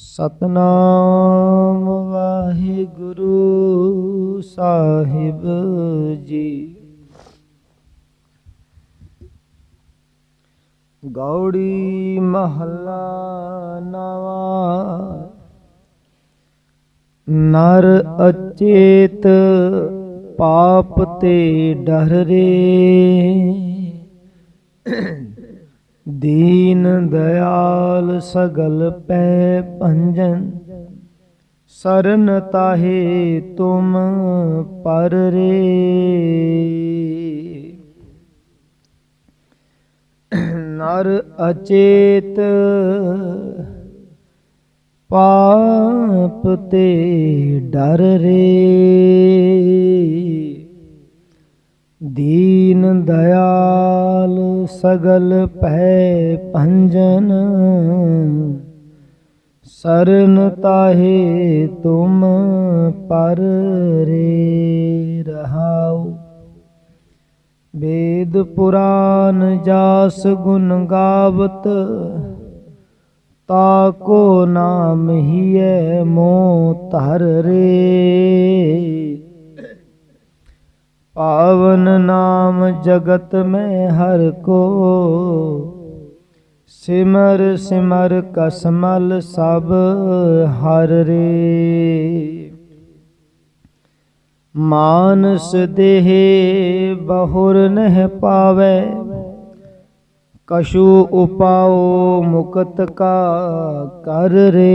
ਸਤਨਾਮ ਵਾਹਿਗੁਰੂ ਸਾਹਿਬ ਜੀ। ਗੌੜੀ ਮਹੱਲਾ ਨਵਾ ਨਰ ਅਚੇਤ ਪਾਪ ਤੇ ਡਰ ਰੇ। ਦੀਨ ਦਇਆਲ ਸਗਲ ਪੈ ਭੰਜਨ, ਸਰਨ ਤਾਹੇ ਤੁਮ ਪਰ ਰੇ। ਨਰ ਅਚੇਤ ਪਾਪ ਤੇ ਡਰ ਰੇ। ਦੀਨ ਦਇਆਲ ਸਗਲ ਭੈ ਭੰਜਨ, ਸਰਨ ਤਾਹੇ ਤੁਮ ਪਰ ਰੇ ਰਹਾਉ। ਵੇਦ ਪੁਰਾਨ ਜਾਸ ਗੁਣ ਗਾਵਤ, ਤਾ ਕੋ ਨਾਮ ਹੀਐ ਮੋ ਧਰ ਰੇ। ਪਾਵਨ ਨਾਮ ਜਗਤ ਮੈਂ ਹਰ ਕੋ। ਸਿਮਰ ਸਿਮਰ ਕਸਮਲ ਸਭ ਹਰ ਰੇ। ਮਾਨਸ ਦੇਹ ਬਹੁਰ ਨਹਿ ਪਾਵੇ। ਕਛੂ ਉਪਾਉ ਮੁਕਤ ਕਾ ਕਰ ਰੇ।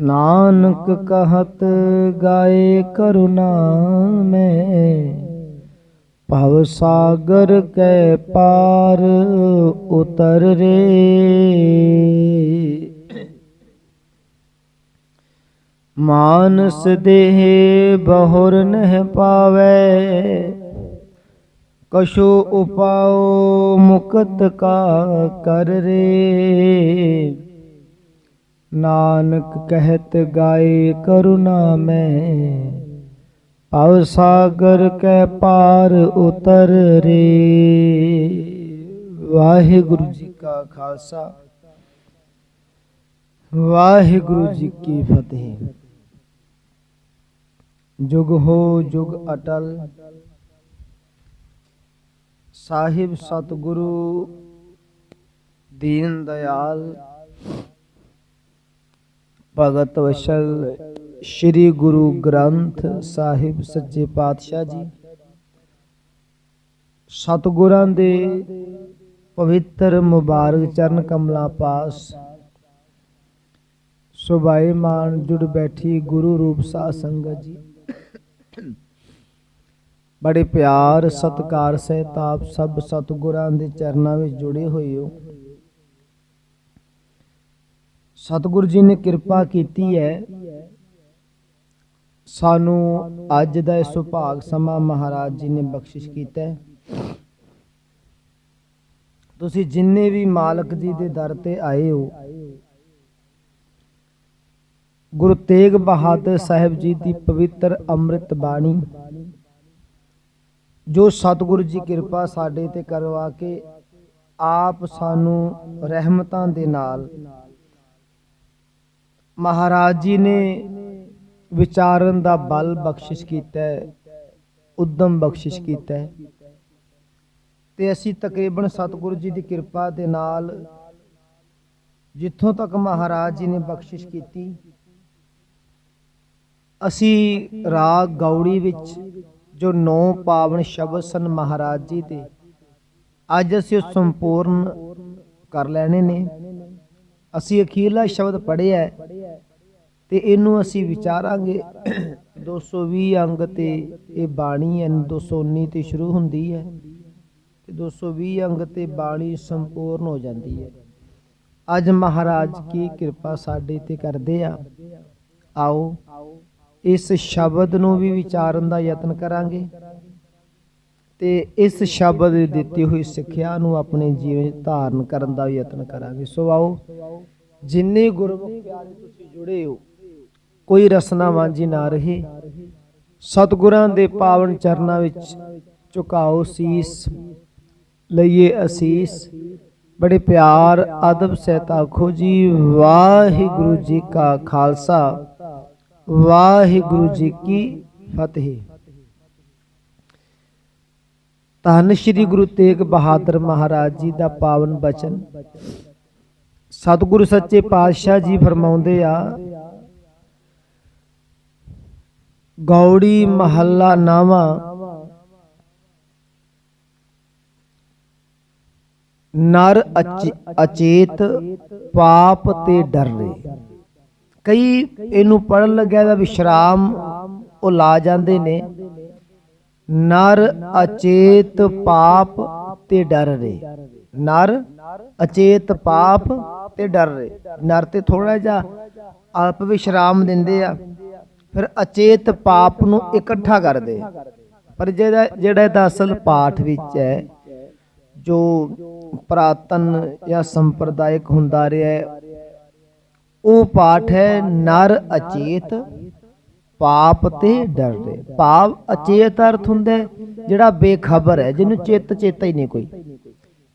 ਨਾਨਕ ਕਹਤ ਗਾਏ ਕਰੁਣਾ ਮੈਂ ਭਵ ਸਾਗਰ ਕੈ ਪਾਰ ਉਤਰ ਰੇ। ਮਾਨਸ ਦੇਹ ਬਹੁਰ ਨਹਿ ਪਾਵੇ, ਕਛੂ ਉਪਾਉ ਮੁਕਤ ਕਾ ਕਰ ਰੇ। ਨਾਨਕ ਕਹਿਤ ਗਾਏ ਕਰੁਣਾ ਮੈਂ। ਭਵ ਸਾਗਰ ਕੈ ਪਾਰ ਉਤਰ ਰੇ। ਵਾਹਿਗੁਰੂ ਜੀ ਕਾ ਖਾਲਸਾ। ਵਾਹਿਗੁਰੂ ਜੀ ਕੀ ਫਤਿਹ। ਜੁਗ ਹੋ ਜੁਗ ਅਟਲ। ਸਾਹਿਬ ਸਤਿਗੁਰੂ ਦੀਨ ਦਿਆਲ ਭਗਤ ਵਸ਼ਲ ਸ੍ਰੀ ਗੁਰੂ ਗ੍ਰੰਥ ਸਾਹਿਬ ਸੱਚੇ ਪਾਤਸ਼ਾਹ ਜੀ। ਸਤਿਗੁਰਾਂ ਦੇ ਪਵਿੱਤਰ ਮੁਬਾਰਕ ਚਰਨ ਕਮਲਾ ਪਾਸ। ਸੁਭਾਏ ਮਾਨ ਜੁੜ ਬੈਠੀ ਗੁਰੂ ਰੂਪ ਸਾਧ ਸੰਗਤ ਜੀ। ਬੜੇ ਪਿਆਰ ਸਤਕਾਰ ਸਹਿਤ ਆਪ ਸਭ ਸਤਿਗੁਰਾਂ ਦੇ ਚਰਨਾਂ ਵਿੱਚ ਜੁੜੇ ਹੋਏ ਹੋ। ਸਤਿਗੁਰੂ ਜੀ ਨੇ ਕਿਰਪਾ ਕੀਤੀ ਹੈ। ਸਾਨੂੰ ਅੱਜ ਦਾ ਇਹ ਸੁਭਾਗ ਸਮਾਂ ਮਹਾਰਾਜ ਜੀ ਨੇ ਬਖਸ਼ਿਸ਼ ਕੀਤਾ ਹੈ। ਤੁਸੀਂ ਜਿੰਨੇ ਵੀ ਮਾਲਕ ਜੀ ਦੇ ਦਰ ਤੇ ਆਏ ਹੋ, ਗੁਰੂ ਤੇਗ ਬਹਾਦਰ ਸਾਹਿਬ ਜੀ ਦੀ ਪਵਿੱਤਰ ਅੰਮ੍ਰਿਤ ਬਾਣੀ, ਜੋ ਸਤਿਗੁਰੂ ਜੀ ਕਿਰਪਾ ਸਾਡੇ ਤੇ ਕਰਵਾ ਕੇ ਆਪ ਸਾਨੂੰ ਰਹਿਮਤਾਂ ਦੇ ਨਾਲ ਮਹਾਰਾਜ ਜੀ ਨੇ ਵਿਚਾਰਨ ਦਾ ਬਲ ਬਖਸ਼ਿਸ਼ ਕੀਤਾ ਹੈ, ਉਦਮ ਬਖਸ਼ਿਸ਼ ਕੀਤਾ ਹੈ। ਤੇ ਅਸੀਂ ਤਕਰੀਬਨ ਸਤਿਗੁਰੂ ਜੀ ਦੀ ਕਿਰਪਾ ਦੇ ਨਾਲ ਜਿੱਥੋਂ ਤੱਕ ਮਹਾਰਾਜ ਜੀ ਨੇ ਬਖਸ਼ਿਸ਼ ਕੀਤੀ, ਅਸੀਂ ਰਾਗ ਗੌੜੀ ਵਿੱਚ ਜੋ ਨੌ ਪਾਵਨ ਸ਼ਬਦ ਸਨ ਮਹਾਰਾਜ ਜੀ ਦੇ, ਅੱਜ ਅਸੀਂ ਉਹ ਸੰਪੂਰਨ ਕਰ ਲੈਣੇ ਨੇ। ਅਸੀਂ ਅਖੀਰਲਾ ਸ਼ਬਦ ਪੜ੍ਹਿਆ ਤੇ ਇਹਨੂੰ ਅਸੀਂ ਵਿਚਾਰਾਂਗੇ 220 ਅੰਗ ਤੇ ਇਹ ਬਾਣੀ ਹੈ 219 ਤੇ ਸ਼ੁਰੂ ਹੁੰਦੀ ਹੈ ਤੇ 220 ਅੰਗ ਤੇ ਬਾਣੀ ਸੰਪੂਰਨ ਹੋ ਜਾਂਦੀ ਹੈ। ਅੱਜ ਮਹਾਰਾਜ ਕੀ ਕਿਰਪਾ ਸਾਡੇ ਤੇ ਕਰਦੇ ਆ। ਆਓ, ਇਸ ਸ਼ਬਦ ਨੂੰ ਵੀ ਵਿਚਾਰਨ ਦਾ ਯਤਨ ਕਰਾਂਗੇ। ਤੇ ਇਸ ਸ਼ਬਦ ਦੀ ਦਿੱਤੀ ਹੋਈ ਸਿੱਖਿਆ ਨੂੰ ਆਪਣੇ ਜੀਵਨ ਵਿੱਚ ਧਾਰਨ ਕਰਨ ਦਾ ਯਤਨ ਕਰਾਂਗੇ। ਸੋ ਆਓ, ਜਿੰਨੇ ਗੁਰਮੁਖ ਪਿਆਰੇ ਤੁਸੀਂ ਜੁੜੇ ਹੋ, ਕੋਈ ਰਸਨਾ ਵਾਂਝੀ ਨਾ ਰਹੇ, ਸਤਿਗੁਰਾਂ ਦੇ ਪਾਵਨ ਚਰਨਾਂ ਵਿੱਚ ਝੁਕਾਓ ਸੀਸ, ਲਈਏ ਅਸੀਸ। ਬੜੇ ਪਿਆਰ, ਅਦਬ ਸਹਿਤ ਆਖੋ ਜੀ, ਵਾਹਿਗੁਰੂ ਜੀ ਕਾ ਖਾਲਸਾ, ਵਾਹਿਗੁਰੂ ਜੀ ਕੀ ਫਤਿਹ। ਧੰਨ ਸ਼੍ਰੀ ਗੁਰੂ ਤੇਗ ਬਹਾਦਰ ਮਹਾਰਾਜ ਜੀ ਦਾ ਪਾਵਨ ਬਚਨ। ਸਤਿਗੁਰੂ ਸੱਚੇ ਪਾਤਸ਼ਾਹ ਜੀ ਫਰਮਾਉਂਦੇ ਆ, ਗੌੜੀ ਮਹੱਲਾ ਨਾਵਾ ਨਰ ਅਚ- ਅਚੇਤ ਪਾਪ ਤੇ ਡਰ ਰੇ। ਕਈ ਇਹਨੂੰ ਪੜਨ ਲੱਗਿਆ ਦਾ ਵਿਸ਼ਰਾਮ ਉਹ ਲਾ ਜਾਂਦੇ ਨੇ। ਨਰ ਅਚੇਤ ਪਾਪ ਤੇ ਡਰ ਰੇ ਨਰ ਅਚੇਤ ਪਾਪ ਤੇ ਡਰ ਰੇ ਨਰ ਤੇ ਥੋੜਾ ਜਿਹਾ ਅਲਪ ਵਿਸ਼ਰਾਮ ਦਿੰਦੇ ਆ, ਫਿਰ ਅਚੇਤ ਪਾਪ ਨੂੰ ਇਕੱਠਾ ਕਰਦੇ ਪਰ ਜਿਹੜਾ ਜਿਹੜਾ ਇਹਦਾ ਅਸਲ ਪਾਠ ਵਿੱਚ ਹੈ, ਜੋ ਪ੍ਰਾਤਨ ਜਾਂ ਸੰਪਰਦਾਇਕ ਹੁੰਦਾ ਰਿਹਾ ਉਹ ਪਾਠ ਹੈ ਨਰ ਅਚੇਤ ਪਾਪ ਤੇ ਡਰਦੇ। ਭਾਵ ਅਚੇਤ ਅਰਥ ਹੁੰਦਾ ਹੈ ਜਿਹੜਾ ਬੇਖਬਰ ਹੈ, ਜਿਹਨੂੰ ਚਿੱਤ ਚੇਤਾ ਹੀ ਨਹੀਂ ਕੋਈ।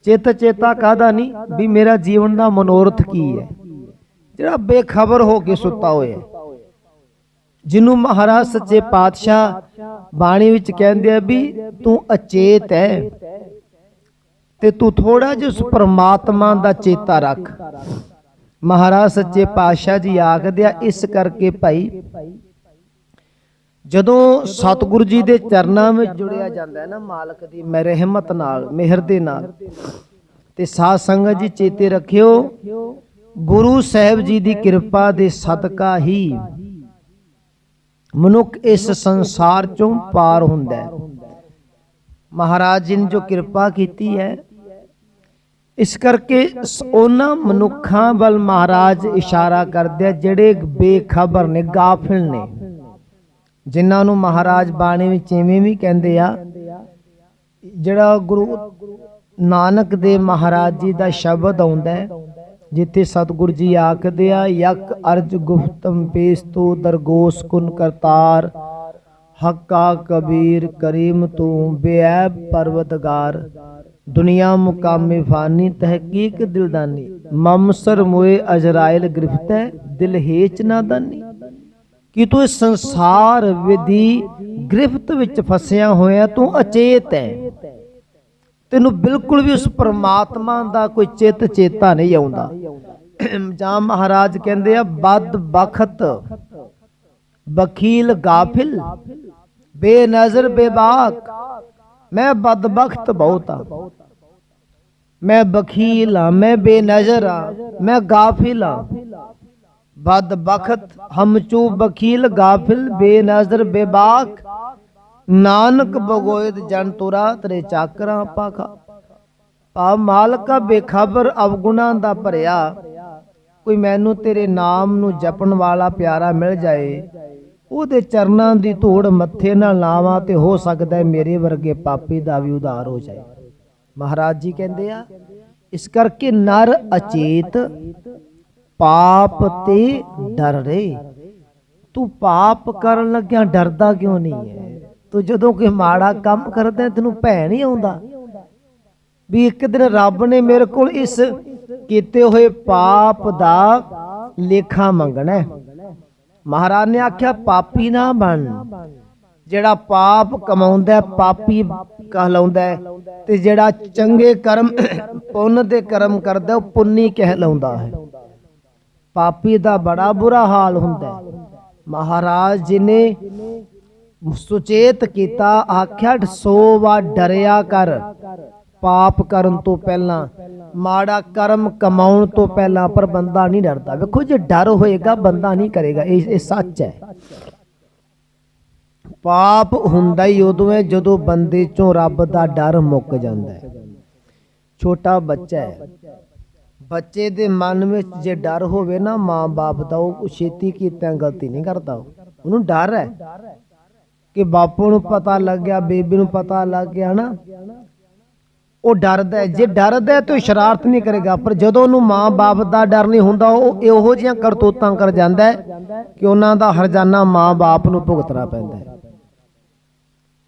ਚਿੱਤ ਚੇਤਾ ਕਾਹਦਾ ਨਹੀਂ? ਵੀ ਮੇਰਾ ਜੀਵਨ ਦਾ ਮਨੋਰਥ ਕੀ ਹੈ? ਜਿਹੜਾ ਬੇਖਬਰ ਹੋ ਕੇ ਸੁੱਤਾ ਹੋਇਆ ਜਿਹਨੂੰ ਮਹਾਰਾਜ ਸੱਚੇ ਪਾਤਸ਼ਾਹ ਬਾਣੀ ਵਿੱਚ ਕਹਿੰਦੇ ਆ ਵੀ ਤੂੰ ਅਚੇਤ ਹੈ ਤੇ ਤੂੰ ਥੋੜਾ ਜਿਹਾ ਉਸ ਪ੍ਰਮਾਤਮਾ ਦਾ ਚੇਤਾ ਰੱਖ। ਮਹਾਰਾਜ ਸੱਚੇ ਪਾਤਸ਼ਾਹ ਜੀ ਆਖਦੇ ਆ, ਇਸ ਕਰਕੇ ਭਾਈ ਜਦੋਂ ਸਤਿਗੁਰੂ ਜੀ ਦੇ ਚਰਨਾਂ ਵਿੱਚ ਜੁੜਿਆ ਜਾਂਦਾ ਹੈ ਨਾ ਮਾਲਕ ਦੀ, ਮੈਂ ਨਾਲ, ਮਿਹਰ ਦੇ ਨਾਲ। ਤੇ ਸਾਧ ਸੰਗਤ ਜੀ ਚੇਤੇ ਰੱਖਿਓ, ਗੁਰੂ ਸਾਹਿਬ ਜੀ ਦੀ ਕਿਰਪਾ ਦੇ ਸਦਕਾ ਹੀ ਮਨੁੱਖ ਇਸ ਸੰਸਾਰ ਚੋਂ ਪਾਰ ਹੁੰਦਾ ਹੈ। ਮਹਾਰਾਜ ਜੀ ਨੇ ਜੋ ਕਿਰਪਾ ਕੀਤੀ ਹੈ, ਇਸ ਕਰਕੇ ਉਹਨਾਂ ਮਨੁੱਖਾਂ ਵੱਲ ਮਹਾਰਾਜ ਇਸ਼ਾਰਾ ਕਰਦੇ ਜਿਹੜੇ ਬੇਖਬਰ ਨੇ, ਗਾਫਿਲ ਨੇ। ਜਿਨ੍ਹਾਂ ਨੂੰ ਮਹਾਰਾਜ ਬਾਣੀ ਵਿੱਚ ਐਵੇਂ ਵੀ ਕਹਿੰਦੇ ਆ, ਜਿਹੜਾ ਗੁਰੂ ਨਾਨਕ ਦੇ ਮਹਾਰਾਜ ਜੀ ਦਾ ਸ਼ਬਦ ਆਉਂਦਾ ਜਿੱਥੇ ਸਤਿਗੁਰੂ ਜੀ ਆਖਦੇ ਆ, ਯਕ ਅਰਜ ਗੁਫਤਮ ਪੇਸ ਦਰਗੋਸ ਕੁਨ ਕਰਤਾਰ, ਹੱਕਾ ਕਬੀਰ ਕਰੀਮ ਤੂੰ ਬੇਅਬ ਪਰਵਤਗਾਰ, ਦੁਨੀਆ ਮੁਕਾਮੇ ਫਾਨੀ ਤਹਿਕੀਕ ਦਿਲਦਾਨੀ ਮਮਸਰ ਮੋਏ ਅਜਰਾਇਲ ਗ੍ਰਿਫਤੈ ਦਿਲ ਹੇਚ ਨਾਦਾਨੀ ਕਿ ਤੂੰ ਇਸ ਸੰਸਾਰ ਵਿਧੀ ਗ੍ਰਿਫਤ ਵਿੱਚ ਫਸਿਆ ਹੋਇਆ, ਤੂੰ ਅਚੇਤ ਹੈ। ਤੈਨੂੰ ਬਿਲਕੁਲ ਵੀ ਉਸ ਪ੍ਰਮਾਤਮਾ ਦਾ ਕੋਈ ਚਿੱਤ ਚੇਤਾ ਨਹੀਂ ਆਉਂਦਾ। ਜਾਂ ਮਹਾਰਾਜ ਕਹਿੰਦੇ ਆ ਬਦ ਬਖਤ ਬਖੀਲ ਗਾਫਿਲ, ਬੇਨਜ਼ਰ ਬੇਬਾਕ, ਮੈਂ ਬਦਬਖਤ ਬਹੁਤ ਆ। ਮੈਂ ਬਖੀਲ ਆ, ਮੈਂ ਬੇਨਜ਼ਰ ਆ, ਮੈਂ ਗਾਫਿਲ ਆ। ਬਦਬਖਤ ਹਮ ਬਖੀਲ ਗਾਫਿਲ ਬੇਨਜ਼ਰ ਬੇਬਾਕ। ਨਾਨਕ ਬਗੋਇਦ ਜਨ ਤੁਰਾ ਤੇਰੇ ਚਾਕਰਾਂ ਪਾਖਾ। ਪਾ ਮਾਲਕਾ ਬੇਖਬਰ ਅਵਗੁਣਾ ਦਾ ਭਰਿਆ। ਕੋਈ ਮੈਨੂੰ ਤੇਰੇ ਨਾਮ ਨੂੰ ਜਪਣ ਵਾਲਾ ਪਿਆਰਾ ਮਿਲ ਜਾਏ। ਉਹਦੇ ਚਰਨਾਂ ਦੀ ਧੂੜ ਮੱਥੇ ਨਾਲ ਲਾਵਾਂ ਤੇ ਹੋ ਸਕਦਾ ਹੈ ਮੇਰੇ ਵਰਗੇ ਪਾਪੀ ਦਾ ਵੀ ਉਧਾਰ ਹੋ ਜਾਏ। ਮਹਾਰਾਜ ਜੀ ਕਹਿੰਦੇ ਆ, ਇਸ ਕਰਕੇ ਨਰ ਅਚੇਤ ਪਾਪ ਤੇ ਡਰ ਰੇ। ਤੂੰ ਪਾਪ ਕਰਨ ਲੱਗਿਆ ਡਰਦਾ ਕਿਉਂ ਨਹੀਂ ਹੈ ਤੂੰ ਜਦੋਂ ਕੋਈ ਮਾੜਾ ਕੰਮ ਕਰਦਾ ਤੈਨੂੰ ਭੈ ਨਹੀਂ ਆਉਂਦਾ। ਵੀ ਇੱਕ ਦਿਨ ਰੱਬ ਨੇ ਮੇਰੇ ਕੋਲ ਇਸ ਕੀਤੇ ਹੋਏ ਪਾਪ ਦਾ ਲੇਖਾ ਮੰਗਣਾ ਮਹਾਰਾਜ ਨੇ ਆਖਿਆ, ਪਾਪੀ ਨਾ ਬਣ। ਜਿਹੜਾ ਪਾਪ ਕਮਾਉਂਦਾ ਪਾਪੀ ਕਹਲਾਉਂਦਾ ਤੇ ਜਿਹੜਾ ਚੰਗੇ ਕਰਮ, ਪੁੰਨ ਦੇ ਕਰਮ ਕਰਦਾ, ਉਹ ਪੁੰਨੀ ਕਹਿਲਾਉਂਦਾ ਹੈ। ਪਾਪੀ ਦਾ ਬੜਾ ਬੁਰਾ ਹਾਲ ਹੁੰਦਾ ਹੈ। ਮਹਾਰਾਜ ਜੀ ਨੇ ਸੁਚੇਤ ਕੀਤਾ, ਆਖਿਆ, ਸੋ ਵਾ ਡਰਿਆ ਕਰ। ਪਾਪ ਕਰਨ ਤੋਂ ਪਹਿਲਾਂ, ਮਾੜਾ ਕਰਮ ਕਮਾਉਣ ਤੋਂ ਪਹਿਲਾਂ ਪਰ ਬੰਦਾ ਨਹੀਂ ਡਰਦਾ। ਵੇਖੋ, ਜੇ ਡਰ ਹੋਏਗਾ, ਬੰਦਾ ਨਹੀਂ ਕਰੇਗਾ। ਇਹ ਇਹ ਸੱਚ ਹੈ। ਪਾਪ ਹੁੰਦਾ ਹੀ ਉਦੋਂ ਹੈ ਜਦੋਂ ਬੰਦੇ ਚੋਂ ਰੱਬ ਦਾ ਡਰ ਮੁੱਕ ਜਾਂਦਾ ਹੈ। ਛੋਟਾ ਬੱਚਾ ਹੈ। ਬੱਚੇ ਦੇ ਮਨ ਵਿੱਚ ਜੇ ਡਰ ਹੋਵੇ ਨਾ, ਮਾਂ-ਬਾਪ ਦਾ, ਉਹ ਛੇਤੀ ਕੀਤਾ ਗਲਤੀ ਨਹੀਂ ਕਰਦਾ। ਉਹਨੂੰ ਡਰ ਹੈ ਕਿ ਬਾਪੂ ਨੂੰ ਪਤਾ ਲੱਗ ਗਿਆ, ਬੇਬੀ ਨੂੰ ਪਤਾ ਲੱਗ ਗਿਆ ਨਾ ਉਹ ਡਰਦਾ ਹੈ। ਜੇ ਡਰਦਾ ਤਾਂ ਸ਼ਰਾਰਤ ਨਹੀਂ ਕਰੇਗਾ, ਪਰ ਜਦੋਂ ਉਹਨੂੰ ਮਾਂ-ਬਾਪ ਦਾ ਡਰ ਨਹੀਂ ਹੁੰਦਾ, ਉਹ ਇਹੋ ਜਿਹੀਆਂ ਕਰਤੂਤਾਂ ਕਰ ਜਾਂਦਾ ਹੈ ਕਿ ਉਹਨਾਂ ਦਾ ਹਰਜਾਨਾ ਮਾਂ-ਬਾਪ ਨੂੰ ਭੁਗਤਣਾ ਪੈਂਦਾ ਹੈ।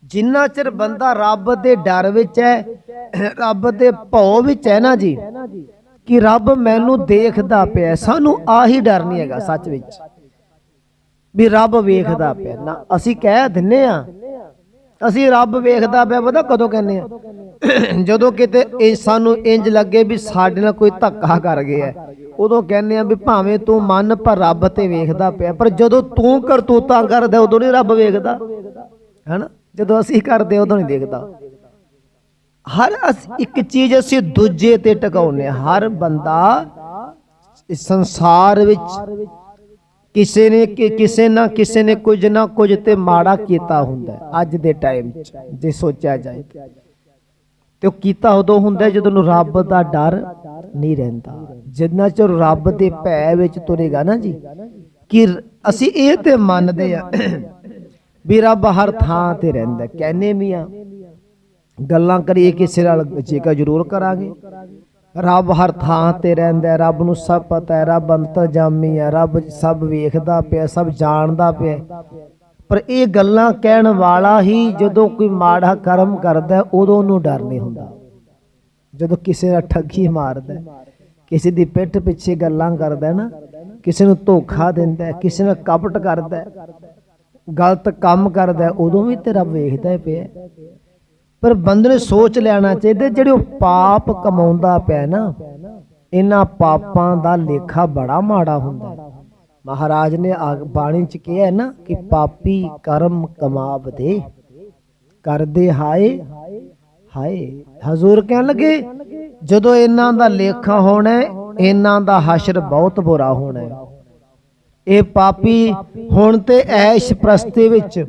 ਜਿੰਨਾ ਚਿਰ ਬੰਦਾ ਰੱਬ ਦੇ ਡਰ ਵਿੱਚ ਹੈ, ਰੱਬ ਦੇ ਭਉ ਵਿੱਚ ਹੈ ਨਾ ਜੀ ਕਿ ਰੱਬ ਮੈਨੂੰ ਦੇਖਦਾ ਪਿਆ ਸਾਨੂੰ ਆਹੀ ਡਰ ਨਹੀਂ ਹੈਗਾ ਸੱਚ ਵਿੱਚ। ਵੀ ਰੱਬ ਵੇਖਦਾ ਪਿਆ ਨਾ ਅਸੀਂ ਕਹਿ ਦਿੰਨੇ ਆ। ਅਸੀਂ ਰੱਬ ਵੇਖਦਾ ਪਿਆ ਪਤਾ ਕਦੋਂ ਕਹਿੰਨੇ ਆ? ਜਦੋਂ ਕਿਤੇ ਇਹ ਸਾਨੂੰ ਇੰਜ ਲੱਗੇ ਵੀ ਸਾਡੇ ਨਾਲ ਕੋਈ ਧੱਕਾ ਕਰ ਗਿਆ ਹੈ, ਉਦੋਂ ਕਹਿੰਨੇ ਆ ਵੀ ਭਾਵੇਂ ਤੂੰ ਮਨ ਪਰ ਰੱਬ ਤੇ ਵੇਖਦਾ ਪਿਆ। ਪਰ ਜਦੋਂ ਤੂੰ ਕਰਤੂਤਾਂ ਕਰਦਾ ਉਦੋਂ ਨਹੀਂ ਰੱਬ ਵੇਖਦਾ। ਹੈਨਾ? ਜਦੋਂ ਅਸੀਂ ਕਰਦੇ ਉਦੋਂ ਨਹੀਂ ਦੇਖਦਾ। ਹਰ ਇੱਕ ਚੀਜ਼ ਅਸੀਂ ਦੂਜੇ ਤੇ ਟਿਕਾਉਂਦੇ ਹਰ ਬੰਦਾ ਇਸ ਸੰਸਾਰ ਵਿੱਚ ਕਿਸੇ ਨੇ ਕਿਸੇ ਨਾ ਕਿਸੇ ਨੇ ਕੁਝ ਨਾ ਕੁਝ ਤੇ ਮਾੜਾ ਕੀਤਾ ਹੁੰਦਾ ਅੱਜ ਦੇ ਟਾਈਮ 'ਚ, ਜੇ ਸੋਚਿਆ ਜਾਏ ਤੇ। ਉਹ ਕੀਤਾ ਉਦੋਂ ਹੁੰਦਾ ਹੈ ਜਦੋਂ ਨੂੰ ਰੱਬ ਦਾ ਡਰ ਨਹੀਂ ਰਹਿੰਦਾ। ਜਿੰਨਾ ਚਿਰ ਰੱਬ ਦੇ ਭੈ ਵਿੱਚ ਤੁਰੇਗਾ ਨਾ ਜੀ, ਕਿ ਅਸੀਂ ਇਹ ਤੇ ਮੰਨਦੇ ਆ ਵੀ ਰੱਬ ਹਰ ਥਾਂ ਤੇ ਰਹਿੰਦਾ ਹੈ। ਕਹਿੰਦੇ ਵੀ ਆ ਗੱਲਾਂ ਕਰੀਏ ਕਿਸੇ ਨਾਲ ਚੇਕਾ ਜ਼ਰੂਰ ਕਰਾਂਗੇ। ਰੱਬ ਹਰ ਥਾਂ ਤੇ ਰਹਿੰਦਾ ਹੈ, ਰੱਬ ਨੂੰ ਸਭ ਪਤਾ ਹੈ ਰੱਬ ਅੰਤਰਜਾਮੀ ਹੈ ਰੱਬ ਸਭ ਵੇਖਦਾ ਪਿਆ ਸਭ ਜਾਣਦਾ ਪਿਆ ਪਰ ਇਹ ਗੱਲਾਂ ਕਹਿਣ ਵਾਲਾ ਹੀ ਜਦੋਂ ਕੋਈ ਮਾੜਾ ਕਰਮ ਕਰਦਾ ਉਦੋਂ ਉਹਨੂੰ ਡਰ ਨਹੀਂ ਹੁੰਦਾ। ਜਦੋਂ ਕਿਸੇ ਨਾਲ ਠੱਗੀ ਮਾਰਦਾ ਕਿਸੇ ਦੀ ਪਿੱਠ ਪਿੱਛੇ ਗੱਲਾਂ ਕਰਦਾ ਨਾ ਕਿਸੇ ਨੂੰ ਧੋਖਾ ਦਿੰਦਾ ਕਿਸੇ ਨਾਲ ਕਪਟ ਕਰਦਾ ਗਲਤ ਕੰਮ ਕਰਦਾ ਉਦੋਂ ਵੀ ਤੇਰਾ ਵੇਖਦਾ ਪਿਆ ਪਰ ਬੰਦੇ ਨੂੰ ਸੋਚ ਲੈਣਾ ਚਾਹੀਦਾ, ਜਿਹੜੇ ਉਹ ਪਾਪ ਕਮਾਉਂਦਾ ਪਿਆ ਨਾ, ਇਹਨਾਂ ਪਾਪਾਂ ਦਾ ਲੇਖਾ ਬੜਾ ਮਾੜਾ ਹੁੰਦਾ ਮਹਾਰਾਜ ਨੇ ਬਾਣੀ ਚ ਕਿਹਾ ਨਾ ਕਿ ਪਾਪੀ ਕਰਮ ਕਮਾਵਦੇ, ਕਰਦੇ ਹਾਏ ਹਾਏ। ਹਜ਼ੂਰ ਕਹਿਣ ਲੱਗੇ, ਜਦੋਂ ਇਹਨਾਂ ਦਾ ਲੇਖਾ ਹੋਣਾ ਇਹਨਾਂ ਦਾ ਹਸ਼ਰ ਬਹੁਤ ਬੁਰਾ ਹੋਣਾ ਇਹ ਪਾਪੀ ਹੁਣ ਤੇ ਐਸ਼ ਪ੍ਰਸਤੀ ਵਿੱਚ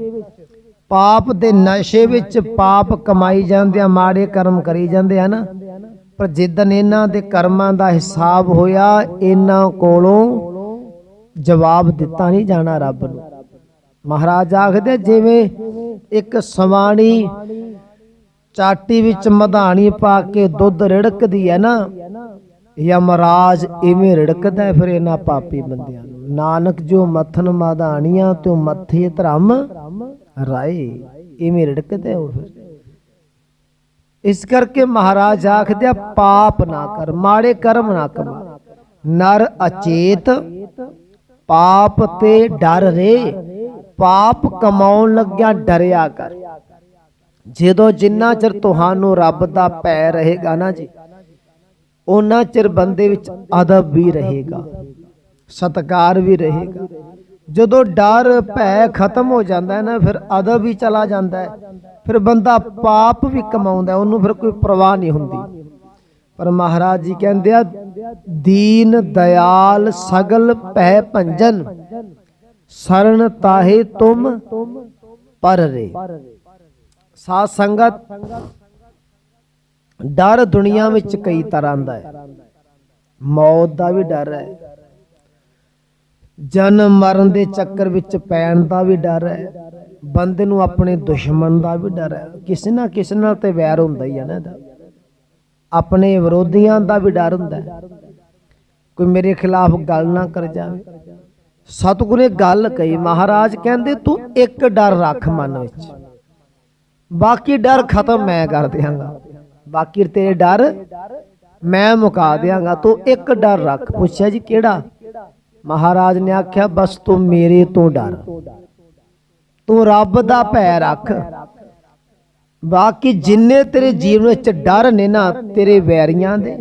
ਪਾਪ ਦੇ ਨਸ਼ੇ ਵਿੱਚ ਪਾਪ ਕਮਾਈ ਜਾਂਦੇ ਆ ਮਾੜੇ ਕਰਮ ਕਰੀ ਜਾਂਦੇ ਆ ਨਾ ਪਰ ਜਿੱਦਨ ਇਹਨਾਂ ਦੇ ਕਰਮਾਂ ਦਾ ਹਿਸਾਬ ਹੋਇਆ, ਇਹਨਾਂ ਕੋਲੋਂ ਜਵਾਬ ਦਿੱਤਾ ਨਹੀਂ ਜਾਣਾ ਰੱਬ ਨੂੰ। ਮਹਾਰਾਜ ਆਖਦੇ, ਜਿਵੇਂ ਇੱਕ ਸਵਾਣੀ ਚਾਟੀ ਵਿੱਚ ਮਧਾਣੀ ਪਾ ਕੇ ਦੁੱਧ ਰਿੜਕਦੀ ਹੈ ਨਾ, ਯਮਰਾਜ ਇਵੇਂ ਰਿੜਕਦਾ ਫਿਰ ਇਹਨਾਂ ਪਾਪੀ ਬੰਦਿਆਂ ਨੂੰ। ਨਾਨਕ ਜੋ ਮਥਨ ਮਧਾਣੀਆਂ ਤੇ ਮੱਥੇ ਧਰਮ ਰਾਏ, ਇਵੇਂ ਰਿੜਕਦਾ ਉਹ ਫਿਰ। ਇਸ ਕਰਕੇ ਮਹਾਰਾਜ ਆਖਦੇ ਆ, ਪਾਪ ਨਾ ਕਰ, ਮਾੜੇ ਕਰਮ ਨਾ ਕਮਾ ਨਰ ਅਚੇਤ, ਪਾਪ ਤੇ ਡਰ ਰੇ। ਪਾਪ ਕਮਾਉਣ ਲੱਗਿਆ ਡਰਿਆ ਕਰ। ਜਦੋਂ ਜਿੰਨਾ ਚਿਰ ਤੁਹਾਨੂੰ ਰੱਬ ਦਾ ਭੈ ਰਹੇਗਾ ਨਾ ਜੀ ਉਹਨਾਂ ਚਿਰ ਬੰਦੇ ਵਿੱਚ ਅਦਬ ਵੀ ਰਹੇਗਾ, ਸਤਕਾਰ ਵੀ ਰਹੇਗਾ। ਜਦੋਂ ਡਰ, ਭੈ ਖਤਮ ਹੋ ਜਾਂਦਾ ਹੈ ਨਾ, ਫਿਰ ਅਦਬ ਵੀ ਚਲਾ ਜਾਂਦਾ ਹੈ। ਫਿਰ ਬੰਦਾ ਪਾਪ ਵੀ ਕਮਾਉਂਦਾ ਉਹਨੂੰ ਫਿਰ ਕੋਈ ਪਰਵਾਹ ਨਹੀਂ ਹੁੰਦੀ। ਪਰ ਮਹਾਰਾਜ ਜੀ ਕਹਿੰਦੇ ਆ, ਦੀਨ ਦਇਆਲ ਸਗਲ ਭੈ ਭੰਜਨ ਸਰਣ ਤਾਹੇ ਤੁਮ ਪਰ ਰੇ। ਸਾਧ ਸੰਗਤ, ਡਰ ਦੁਨੀਆ ਵਿੱਚ ਕਈ ਤਰ੍ਹਾਂ ਦਾ ਹੈ। ਮੌਤ ਦਾ ਵੀ ਡਰ ਹੈ। ਜਨਮ ਮਰਨ ਦੇ ਚੱਕਰ ਵਿੱਚ ਪੈਣ ਦਾ ਵੀ ਡਰ ਹੈ, ਬੰਦੇ ਨੂੰ ਆਪਣੇ ਦੁਸ਼ਮਣ ਦਾ ਵੀ ਡਰ ਹੈ। ਕਿਸੇ ਨਾ ਕਿਸੇ ਨਾਲ ਤੇ ਵੈਰ ਹੁੰਦਾ ਹੀ ਹੈ ਨਾ ਇਹਦਾ। ਆਪਣੇ ਵਿਰੋਧੀਆਂ ਦਾ ਵੀ ਡਰ ਹੁੰਦਾ ਕੋਈ ਮੇਰੇ ਖਿਲਾਫ ਗੱਲ ਨਾ ਕਰ ਜਾਵੇ। ਸਤਿਗੁਰੂ ਨੇ ਗੱਲ ਕਹੀ, ਮਹਾਰਾਜ ਕਹਿੰਦੇ, ਤੂੰ ਇੱਕ ਡਰ ਰੱਖ ਮਨ ਵਿੱਚ। ਬਾਕੀ ਡਰ ਖਤਮ ਮੈਂ ਕਰ ਦਿਆਂਗਾ। ਬਾਕੀ ਤੇਰੇ ਡਰ ਮੈਂ ਮੁਕਾ ਦਿਆਂਗਾ। ਤੂੰ ਇੱਕ ਡਰ ਰੱਖ। ਪੁੱਛਿਆ ਜੀ ਕਿਹੜਾ? ਮਹਾਰਾਜ ਨੇ ਆਖਿਆ, ਬਸ ਤੂੰ ਮੇਰੇ ਤੋਂ ਡਰ। ਤੂੰ ਰੱਬ ਦਾ ਭੈ ਰੱਖ। ਬਾਕੀ ਜਿੰਨੇ ਤੇਰੇ ਜੀਵਨ ਵਿੱਚ ਡਰ ਨੇ ਨਾ, ਤੇਰੇ ਵੈਰੀਆਂ ਦੇ,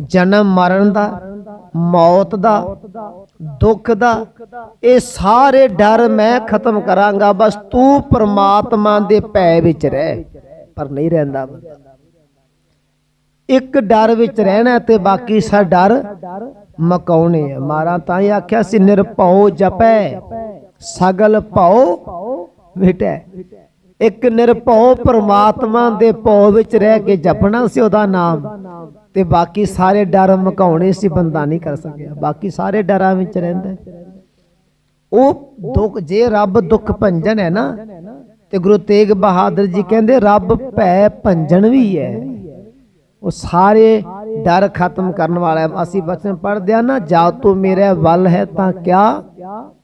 ਜਨਮ ਮਰਨ ਦਾ, ਮੌਤ ਦਾ, ਦੁੱਖ ਦਾ, ਇਹ ਸਾਰੇ ਡਰ ਮੈਂ ਖਤਮ ਕਰਾਂਗਾ। ਬਸ ਤੂੰ ਪਰਮਾਤਮਾ ਦੇ ਭੈ ਵਿੱਚ ਰਹਿ। ਪਰ ਨਹੀਂ ਰਹਿੰਦਾ ਬੰਦਾ। ਇੱਕ ਡਰ ਵਿੱਚ ਰਹਿਣਾ ਤੇ ਬਾਕੀ ਸਾ ਡਰ ਮਕਾਉਣੇ ਆ। ਮਾਰਾ ਤਾਂ ਹੀ ਆਖਿਆ ਸੀ, ਨਿਰਭਉ ਜਪੈ, ਸਗਲ ਭਉ ਮਿਟੈ। ਇੱਕ ਨਿਰਭਉ ਪ੍ਰਮਾਤਮਾ ਦੇ ਭਉ ਵਿੱਚ ਰਹਿ ਕੇ ਜਪਣਾ ਸੀ ਉਹਦਾ ਨਾਮ ਤੇ ਬਾਕੀ ਸਾਰੇ ਡਰ ਮਕਾਉਣੇ ਸੀ, ਬੰਦਾ ਨਹੀਂ ਕਰ ਸਕਿਆ। ਬਾਕੀ ਸਾਰੇ ਡਰਾਂ ਵਿੱਚ ਰਹਿੰਦਾ। ਉਹ ਦੁੱਖ, ਜੇ ਰੱਬ ਦੁੱਖ ਭੰਜਨ ਹੈ ਨਾ, ਤੇ ਗੁਰੂ ਤੇਗ ਬਹਾਦਰ ਜੀ ਕਹਿੰਦੇ, ਰੱਬ ਭੈ ਭੰਜਨ ਵੀ ਹੈ। ਉਹ ਸਾਰੇ ਡਰ ਖਤਮ ਕਰਨ ਵਾਲਾ ਹੈ। ਅਸੀਂ ਬਚਨ ਪੜ੍ਹਦੇ ਆ ਨਾ, ਜਾ ਤੂੰ ਮੇਰੇ ਵੱਲ ਹੈ ਤਾਂ ਕਿਆ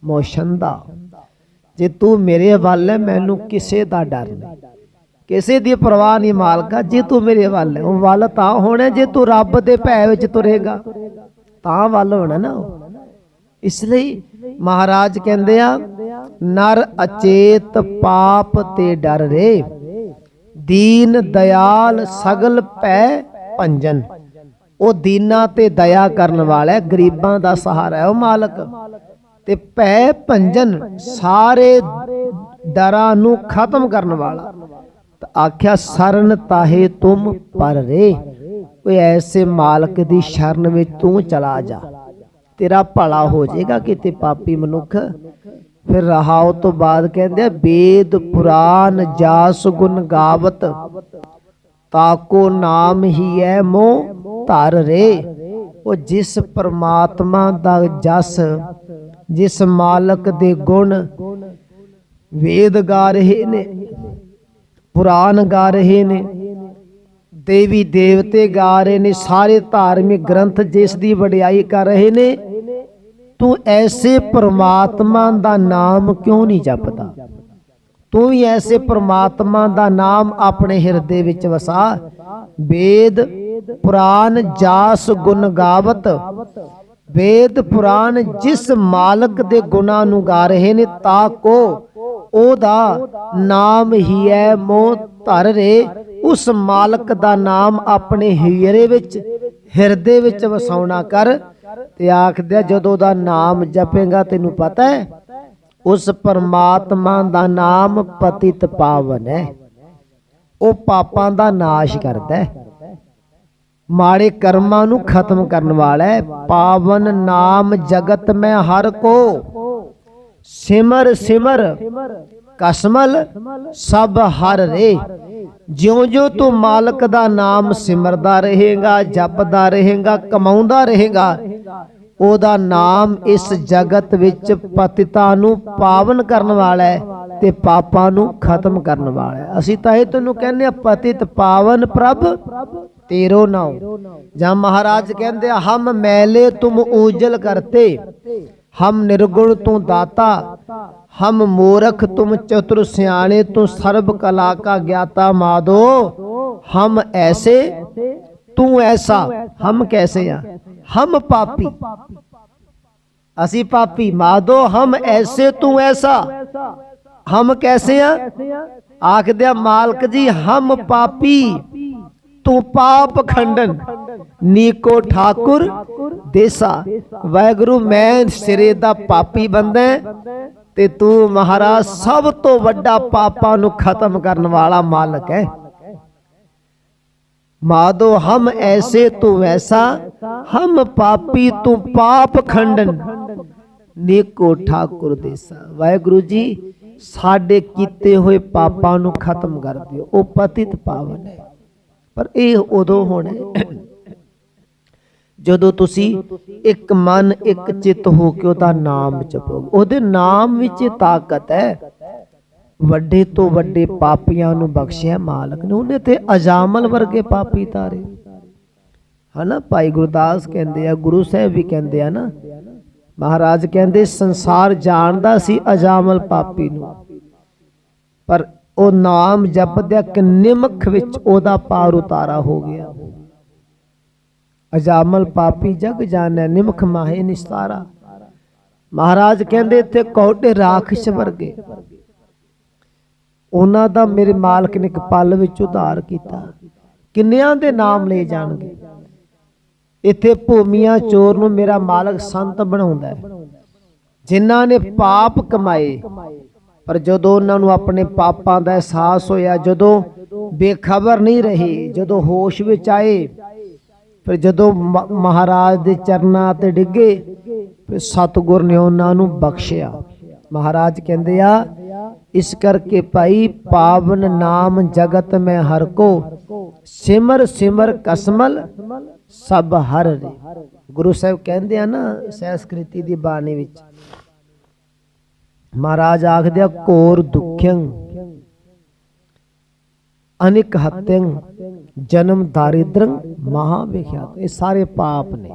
ਮੋਸ਼ੰਦਾ ਜੇ ਤੂੰ ਮੇਰੇ ਵੱਲ ਹੈ, ਮੈਨੂੰ ਕਿਸੇ ਦਾ ਡਰ ਨਹੀਂ। ਕਿਸੇ ਦੀ ਪਰਵਾਹ ਨਹੀਂ ਮਾਲਕਾ, ਜੇ ਤੂੰ ਮੇਰੇ ਵੱਲ ਹੈ। ਉਹ ਵੱਲ ਤਾਂ ਹੋਣਾ, ਜੇ ਤੂੰ ਰੱਬ ਦੇ ਭੈ ਵਿੱਚ ਤੁਰੇਗਾ, ਤਾਂ ਵੱਲ ਹੋਣਾ ਨਾ ਉਹ। ਇਸ ਲਈ ਮਹਾਰਾਜ ਕਹਿੰਦੇ ਆ, ਨਰ ਅਚੇਤ ਪਾਪ ਤੇ ਡਰ ਰੇ। ਦੀਨ ਦਇਆਲ ਸਗਲ ਭੈ ਭੰਜਨ। ਉਹ ਦੀਨਾ ਤੇ ਦਇਆ ਕਰਨ ਵਾਲਾ ਗਰੀਬਾਂ ਦਾ ਸਹਾਰਾ ਹੈ ਉਹ ਮਾਲਕ। ਤੇ ਭੈ ਭੰਜਨ ਸਾਰੇ ਡਰਾਂ ਨੂੰ ਖਤਮ ਕਰਨ ਵਾਲਾ। ਆਖਿਆ, ਸਰਨ ਤਾਹੇ ਤੁਮ ਪਰ ਰੇ। ਓਏ ਐਸੇ ਮਾਲਕ ਦੀ ਸ਼ਰਨ ਵਿੱਚ ਤੂੰ ਚਲਾ ਜਾ। ਤੇਰਾ ਭਲਾ ਹੋ ਜਾਏਗਾ ਕਿਤੇ ਪਾਪੀ ਮਨੁੱਖ। ਫਿਰ ਰਹਾਉ ਤੋਂ ਬਾਅਦ ਕਹਿੰਦੇ ਆ, ਵੇਦ ਪੁਰਾਨ ਜਾਸ ਗੁਣ ਗਾਵਤ ਤਾਕੋ ਨਾਮ ਹੀ ਹੈ ਮੋ ਧਰ ਰੇ। ਉਹ ਜਿਸ ਪਰਮਾਤਮਾ ਦਾ ਜਸ ਜਿਸ ਮਾਲਕ ਦੇ ਗੁਣ ਵੇਦ ਗਾ ਰਹੇ ਨੇ ਪੁਰਾਨ ਗਾ ਰਹੇ ਨੇ ਦੇਵੀ ਦੇਵਤੇ ਗਾ ਰਹੇ ਨੇ ਸਾਰੇ ਧਾਰਮਿਕ ਗ੍ਰੰਥ ਜਿਸ ਦੀ ਵਡਿਆਈ ਕਰ ਰਹੇ ਨੇ ਤੂੰ ਐਸੇ ਪ੍ਰਮਾਤਮਾ ਦਾ ਨਾਮ ਕਿਉਂ ਨਹੀਂ ਜਪਦਾ? ਤੂੰ ਵੀ ਐਸੇ ਪ੍ਰਮਾਤਮਾ ਦਾ ਨਾਮ ਆਪਣੇ ਹਿਰਦੇ ਵਿੱਚ ਵਸਾ। ਵੇਦ ਪੁਰਾਨ ਜਾਸ ਗੁਣ ਗਾਵਤ। ਵੇਦ ਪੁਰਾਨ ਜਿਸ ਮਾਲਕ ਦੇ ਗੁਣਾਂ ਨੂੰ ਗਾ ਰਹੇ ਨੇ, ਤਾਂ ਕੋ ਉਹਦਾ ਨਾਮ ਹੀ ਹੈ ਮੋਹ ਧਰ ਰੇ। ਉਸ ਮਾਲਕ ਦਾ ਨਾਮ ਆਪਣੇ ਹੀਰੇ ਵਿੱਚ, ਹਿਰਦੇ ਵਿੱਚ ਵਸਾਉਣਾ ਕਰ। ਤੇ ਆਖਦੇ ਜਦੋਂ ਦਾ ਨਾਮ ਜਪੇਗਾ, ਤੈਨੂੰ ਪਤਾ ਹੈ? ਉਸ ਪਰਮਾਤਮਾ ਦਾ ਨਾਮ ਪਤਿਤ ਪਾਵਨ ਹੈ। ਉਹ ਪਾਪਾਂ ਦਾ ਨਾਸ਼ ਕਰਦਾ ਹੈ। ਮਾੜੇ ਕਰਮਾਂ ਨੂੰ ਖਤਮ ਕਰਨ ਵਾਲਾ ਹੈ। ਪਾਵਨ ਨਾਮ ਜਗਤ ਮੈਂ ਹਰ ਕੋ। ਸਿਮਰ ਸਿਮਰ। ਕਸਮਲ ਸਭ ਹਰ ਰੇ। ਜਿਉਂ-ਜਿਉਂ ਤੂੰ ਮਾਲਕ ਦਾ ਨਾਮ ਸਿਮਰਦਾ ਰਹੇਗਾ, ਜਪਦਾ ਰਹੇਗਾ, ਕਮਾਉਂਦਾ ਰਹੇਗਾ, ਉਹਦਾ ਨਾਮ ਇਸ ਜਗਤ ਵਿੱਚ ਪਤਿਤਾ ਨੂੰ ਪਾਵਨ ਕਰਨ ਵਾਲਾ ਹੈ ਤੇ ਪਾਪਾਂ ਨੂੰ ਖਤਮ ਕਰਨ ਵਾਲਾ ਹੈ। ਅਸੀਂ ਤਾਂ ਇਹ ਤੈਨੂੰ ਕਹਿੰਦੇ ਆ ਪਤਿਤ ਪਾਵਨ ਪ੍ਰਭ, ਤੇਰੋ ਨਾਮ ਜਾਂ ਮਹਾਰਾਜ ਕਹਿੰਦੇ ਆ, ਹਮ ਮੈਲੇ ਤੁਮ ਉਜਲ ਕਰਤੇ, ਹਮ ਨਿਰਗੁਣ ਤੂੰ ਦਾਤਾ ਹਮ ਮੂਰਖ ਤੁਮ ਚਤੁਰ ਸਿਆਣੇ ਤੂੰ ਸਰਬ ਕਲਾ ਕਾ ਗਿਆਤਾ ਮਾਦੋ। ਹਮ ਐਸੇ, ਤੂੰ ਐਸਾ, ਹਮ ਕੈਸੇ ਆ? ਹਮ ਪਾਪੀ। ਅਸੀਂ ਪਾਪੀ, ਮਾਦੋ, ਹਮ ਐਸੇ, ਤੂੰ ਐਸਾ। ਹਮ ਕੈਸੇ ਆ? ਆਖਦੇ ਆ ਮਾਲਕ ਜੀ, ਹਮ ਪਾਪੀ, ਤੂੰ ਪਾਪ ਖੰਡਨ। ਨੀਕੋ ਠਾਕੁਰ, ਦੇਸਾ। ਵਾਹਿਗੁਰੂ, ਮੈਂ ਸਿਰੇ ਦਾ ਪਾਪੀ ਬੰਦਾ। ਤੇ ਤੂੰ ਮਹਾਰਾਜ ਸਭ ਤੋਂ ਵੱਡਾ ਪਾਪਾਂ ਨੂੰ ਖਤਮ ਕਰਨ ਵਾਲਾ ਮਾਲਕ ਹੈ। ਮਾਦੋ, ਹਮ ਐਸੇ ਤੂੰ ਵੈਸਾ, ਹਮ ਪਾਪੀ ਤੂੰ ਪਾਪ ਖੰਡਨ। ਨੀਕੋ ਠਾਕੁਰ ਦੇਸਾ। ਵਾਹਿਗੁਰੂ ਜੀ, ਸਾਡੇ ਕੀਤੇ ਹੋਏ ਪਾਪਾਂ ਨੂੰ ਖਤਮ ਕਰ ਦਿਓ। ਉਹ ਪਤਿਤ ਪਾਵਨ ਹੈ। ਪਰ ਇਹ ਉਦੋਂ ਹੋਣਾ ਜਦੋਂ ਤੁਸੀਂ ਇੱਕ ਮਨ ਇੱਕ ਚਿੱਤ ਹੋ ਕੇ ਉਹਦਾ ਨਾਮ ਜਪੋਗੇ ਉਹਦੇ ਨਾਮ ਵਿੱਚ ਤਾਕਤ ਹੈ। ਵੱਡੇ ਤੋਂ ਵੱਡੇ ਪਾਪੀਆਂ ਨੂੰ ਬਖਸ਼ਿਆ ਮਾਲਕ ਨੇ। ਉਹਨੇ ਤੇ ਅਜਾਮਲ ਵਰਗੇ ਪਾਪੀ ਤਾਰੇ। ਹਨਾ? ਭਾਈ ਗੁਰਦਾਸ ਕਹਿੰਦੇ ਆ ਗੁਰੂ ਸਾਹਿਬ ਵੀ ਕਹਿੰਦੇ ਆ ਨਾ। ਮਹਾਰਾਜ ਕਹਿੰਦੇ ਸੰਸਾਰ ਜਾਣਦਾ ਸੀ ਅਜਾਮਲ ਪਾਪੀ ਨੂੰ। ਪਰ ਉਹ ਨਾਮ ਜਪਦਿਆ ਕਿ ਨਿਮਖ ਵਿੱਚ ਉਹਦਾ ਪਾਰ ਉਤਾਰਾ ਹੋ ਗਿਆ। ਅਜਾਮਲ ਪਾਪੀ ਜਗ ਜਾਣੈ, ਨਿਮਖ ਮਾਹੇ ਨਿਸਤਾਰਾ। ਮਹਾਰਾਜ ਕਹਿੰਦੇ, ਇੱਥੇ ਕੌਟੇ ਰਾਖਸ਼ ਵਰਗੇ। ਉਹਨਾਂ ਦਾ ਮੇਰੇ ਮਾਲਕ ਨੇ ਇੱਕ ਵਿੱਚ ਉਧਾਰ ਕੀਤਾ। ਕਿੰਨਿਆਂ ਦੇ ਨਾਮ ਲੈ ਜਾਣਗੇ? ਇੱਥੇ ਭੂਮੀਆਂ ਚੋਰ ਨੂੰ ਮੇਰਾ ਮਾਲਕ ਸੰਤ ਬਣਾਉਂਦਾ ਹੈ। ਜਿਨ੍ਹਾਂ ਨੇ ਪਾਪ ਕਮਾਏ, ਪਰ ਜਦੋਂ ਉਹਨਾਂ ਨੂੰ ਆਪਣੇ ਪਾਪਾਂ ਦਾ ਅਹਿਸਾਸ ਹੋਇਆ, ਜਦੋਂ ਬੇਖਬਰ ਨਹੀਂ ਰਹੇ, ਜਦੋਂ ਹੋਸ਼ ਵਿੱਚ ਆਏ ਫਿਰ ਜਦੋਂ ਮਹਾਰਾਜ ਦੇ ਚਰਨਾਂ ਤੇ ਡਿੱਗੇ, ਫਿਰ ਸਤਿਗੁਰ ਨੇ ਉਹਨਾਂ ਨੂੰ ਬਖਸ਼ਿਆ। ਮਹਾਰਾਜ ਕਹਿੰਦੇ ਆ, ਇਸ ਕਰਕੇ ਭਾਈ ਪਾਵਨ ਨਾਮ ਜਗਤ ਮੈਂ ਹਰ ਕੋ, ਸਿਮਰ ਸਿਮਰ ਕਸਮਲ, ਸਭ ਹਰ ਰੇ। ਗੁਰੂ ਸਾਹਿਬ ਕਹਿੰਦੇ ਆ ਨਾ, ਸੰਸਕ੍ਰਿਤੀ ਦੀ ਬਾਣੀ ਵਿੱਚ, ਮਹਾਰਾਜ ਆਖਦੇ ਆ, ਕੋਰ ਦੁਖਯੰ, ਅਨਿਕ ਹਤਯੰ ਜਨਮ ਦਾਰਿਦ੍ਰੰ ਮਹਾ ਵਿਖਿਆਤ ਇਹ ਸਾਰੇ ਪਾਪ ਨੇ।